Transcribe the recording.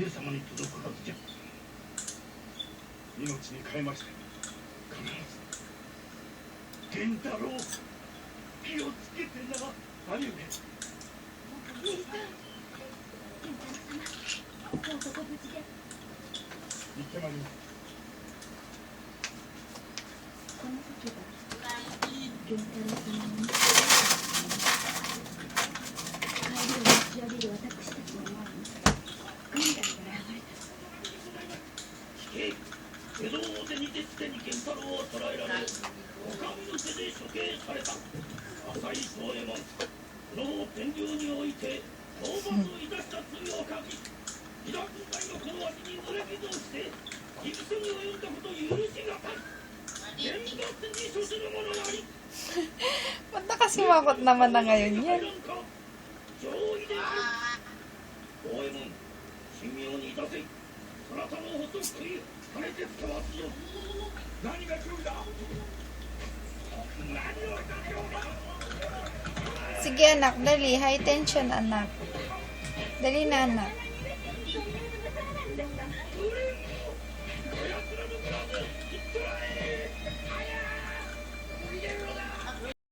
上様。に届くはずじゃ命に変えまして必ず源太郎気をつけてな兄上お兄さん健太郎様どうぞご無事で行ってまいりますこの時は源太郎様の帰りを持ち上げる私たちの前に軍団が現れた聞け江戸表にてすでに源太郎は捕らえられお上の手で処刑された浅井宗右衛門この天竜において討伐いたした罪を書き飛騨軍隊のこの足に濡れ傷をして戦に及んだこと許しがたい厳罰に処する者なり Ba't nakasimakot naman na ngayon yan? 上位である大右衛門神妙にいたせあなたもほっとしていいあれで変わってよ何が来るんだ何をいたしようか Sige anak, dali. High tension anak. Dali na anak.